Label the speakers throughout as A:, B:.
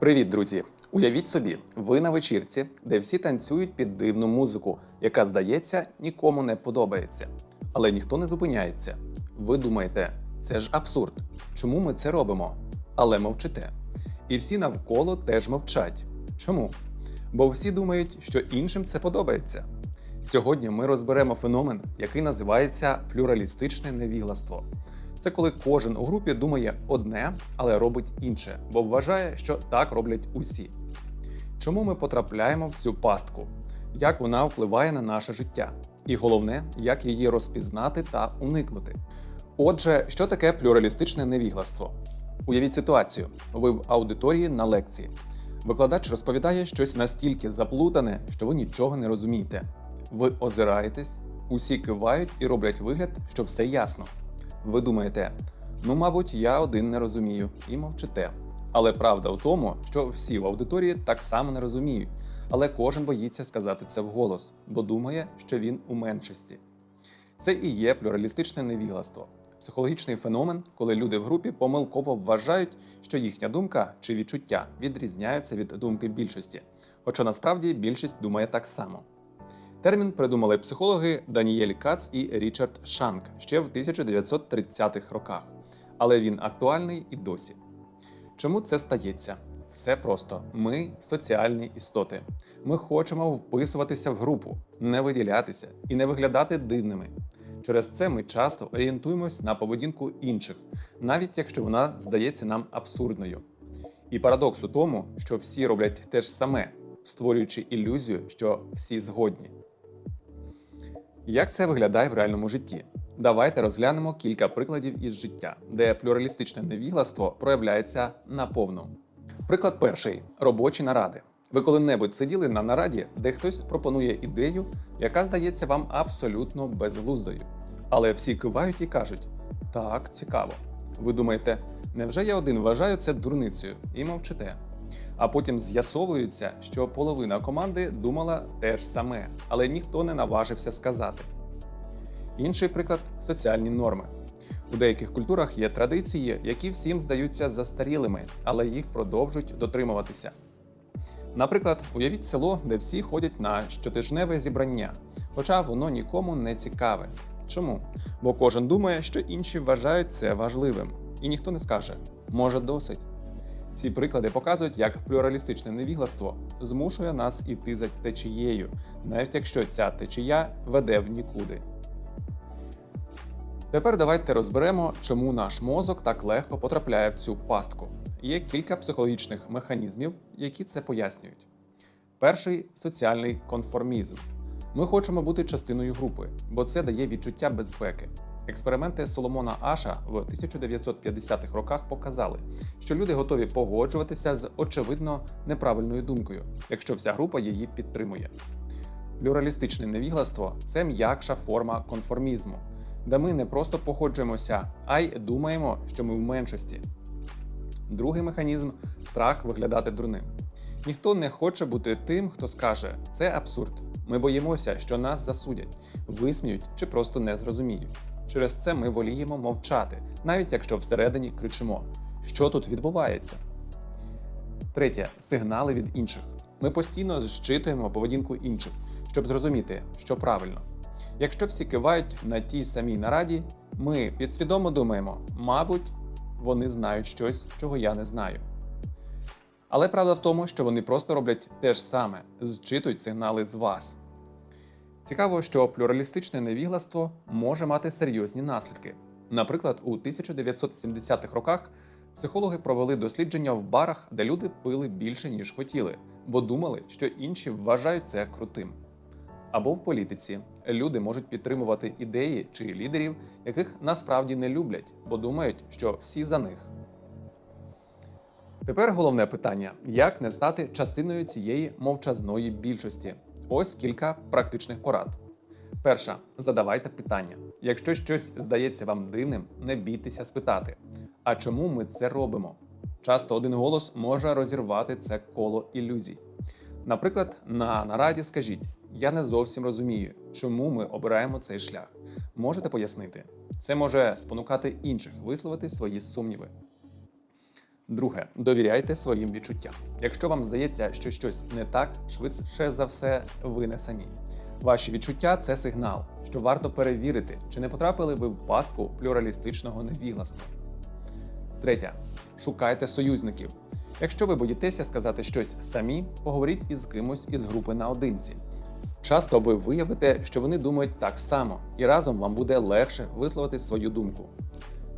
A: Привіт, друзі! Уявіть собі, ви на вечірці, де всі танцюють під дивну музику, яка, здається, нікому не подобається. Але ніхто не зупиняється. Ви думаєте, це ж абсурд. Чому ми це робимо? Але мовчите. І всі навколо теж мовчать. Чому? Бо всі думають, що іншим це подобається. Сьогодні ми розберемо феномен, який називається плюралістичне невігластво. Це коли кожен у групі думає одне, але робить інше, бо вважає, що так роблять усі. Чому ми потрапляємо в цю пастку? Як вона впливає на наше життя? І головне, як її розпізнати та уникнути. Отже, що таке плюралістичне невігластво? Уявіть ситуацію: ви в аудиторії на лекції. Викладач розповідає щось настільки заплутане, що ви нічого не розумієте. Ви озираєтесь, усі кивають і роблять вигляд, що все ясно. Ви думаєте, ну, мабуть, я один не розумію і мовчите. Але правда в тому, що всі в аудиторії так само не розуміють, але кожен боїться сказати це вголос, бо думає, що він у меншості. Це і є плюралістичне невігластво. Психологічний феномен, коли люди в групі помилково вважають, що їхня думка чи відчуття відрізняються від думки більшості, хоча насправді більшість думає так само. Термін придумали психологи Даніель Кац і Річард Шанк ще в 1930-х роках, але він актуальний і досі. Чому це стається? Все просто: ми соціальні істоти. Ми хочемо вписуватися в групу, не виділятися і не виглядати дивними. Через це ми часто орієнтуємось на поведінку інших, навіть якщо вона здається нам абсурдною. І парадокс у тому, що всі роблять те ж саме, створюючи ілюзію, що всі згодні. Як це виглядає в реальному житті? Давайте розглянемо кілька прикладів із життя, де плюралістичне невігластво проявляється наповну. Приклад перший робочі наради. Ви коли-небудь сиділи на нараді, де хтось пропонує ідею, яка здається вам абсолютно безглуздою. Але всі кивають і кажуть: так, цікаво. Ви думаєте, невже я один вважаю це дурницею і мовчите? А потім з'ясовується, що половина команди думала те ж саме, але ніхто не наважився сказати. Інший приклад соціальні норми. У деяких культурах є традиції, які всім здаються застарілими, але їх продовжують дотримуватися. Наприклад, уявіть село, де всі ходять на щотижневе зібрання, хоча воно нікому не цікаве. Чому? Бо кожен думає, що інші вважають це важливим, і ніхто не скаже, може досить. Ці приклади показують, як плюралістичне невігластво змушує нас іти за течією, навіть якщо ця течія веде в нікуди. Тепер давайте розберемо, чому наш мозок так легко потрапляє в цю пастку. Є кілька психологічних механізмів, які це пояснюють. Перший соціальний конформізм. Ми хочемо бути частиною групи, бо це дає відчуття безпеки. Експерименти Соломона Аша в 1950-х роках показали, що люди готові погоджуватися з очевидно неправильною думкою, якщо вся група її підтримує. Плюралістичне невігластво це м'якша форма конформізму, де ми не просто погоджуємося, а й думаємо, що ми в меншості. Другий механізм страх виглядати дурним. Ніхто не хоче бути тим, хто скаже, це абсурд. Ми боїмося, що нас засудять, висміють чи просто не зрозуміють. Через це ми воліємо мовчати, навіть якщо всередині кричимо, що тут відбувається. Третє сигнали від інших. Ми постійно зчитуємо поведінку інших, щоб зрозуміти, що правильно. Якщо всі кивають на тій самій нараді, ми підсвідомо думаємо, мабуть, вони знають щось, чого я не знаю. Але правда в тому, що вони просто роблять те ж саме, зчитують сигнали з вас. Цікаво, що плюралістичне невігластво може мати серйозні наслідки. Наприклад, у 1970-х роках психологи провели дослідження в барах, де люди пили більше, ніж хотіли, бо думали, що інші вважають це крутим. Або в політиці люди можуть підтримувати ідеї чи лідерів, яких насправді не люблять, бо думають, що всі за них. Тепер головне питання: як не стати частиною цієї мовчазної більшості? Ось кілька практичних порад. Перша задавайте питання. Якщо щось здається вам дивним, не бійтеся спитати. А чому ми це робимо? Часто один голос може розірвати це коло ілюзій. Наприклад, на нараді скажіть: я не зовсім розумію, чому ми обираємо цей шлях. Можете пояснити? Це може спонукати інших висловити свої сумніви. Друге, довіряйте своїм відчуттям. Якщо вам здається, що щось не так, швидше за все, ви не самі. Ваші відчуття це сигнал, що варто перевірити, чи не потрапили ви в пастку плюралістичного невігластва. Третє. Шукайте союзників. Якщо ви боїтеся сказати щось самі, поговоріть із кимось із групи наодинці. Часто ви виявите, що вони думають так само, і разом вам буде легше висловити свою думку.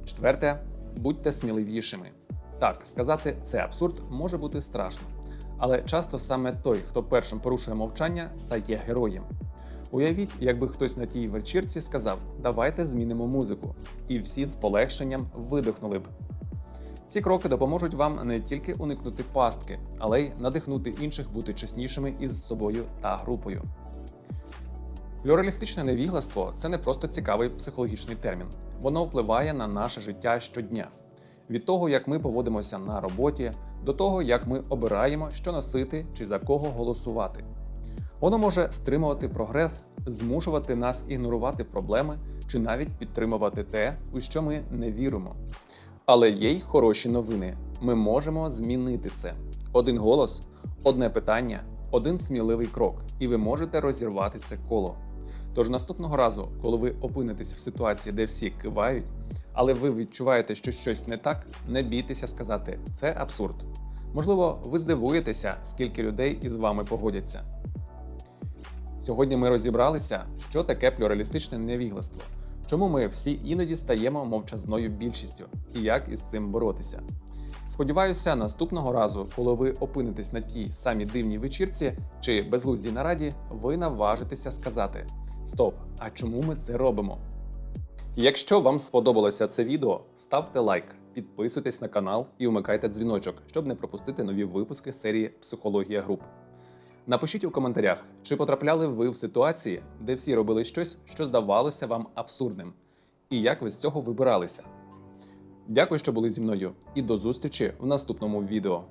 A: Четверте, будьте сміливішими. Так, сказати це абсурд може бути страшно, але часто саме той, хто першим порушує мовчання, стає героєм. Уявіть, якби хтось на тій вечірці сказав: Давайте змінимо музику, і всі з полегшенням видихнули б. Ці кроки допоможуть вам не тільки уникнути пастки, але й надихнути інших бути чеснішими із собою та групою. Плюралістичне невігластво це не просто цікавий психологічний термін. Воно впливає на наше життя щодня. Від того, як ми поводимося на роботі, до того, як ми обираємо, що носити чи за кого голосувати. Воно може стримувати прогрес, змушувати нас ігнорувати проблеми чи навіть підтримувати те, у що ми не віримо. Але є й хороші новини. Ми можемо змінити це. Один голос, одне питання, один сміливий крок, і ви можете розірвати це коло. Тож наступного разу, коли ви опинитесь в ситуації, де всі кивають, але ви відчуваєте, що щось не так, не бійтеся сказати це абсурд. Можливо, ви здивуєтеся, скільки людей із вами погодяться. Сьогодні ми розібралися, що таке плюралістичне невігластво, чому ми всі іноді стаємо мовчазною більшістю і як із цим боротися. Сподіваюся, наступного разу, коли ви опинитесь на тій самій дивній вечірці чи безглуздій нараді, ви наважитеся сказати: Стоп! А чому ми це робимо? Якщо вам сподобалося це відео, ставте лайк, підписуйтесь на канал і вмикайте дзвіночок, щоб не пропустити нові випуски серії Психологія груп. Напишіть у коментарях, чи потрапляли ви в ситуації, де всі робили щось, що здавалося вам абсурдним, і як ви з цього вибиралися. Дякую, що були зі мною, і до зустрічі в наступному відео.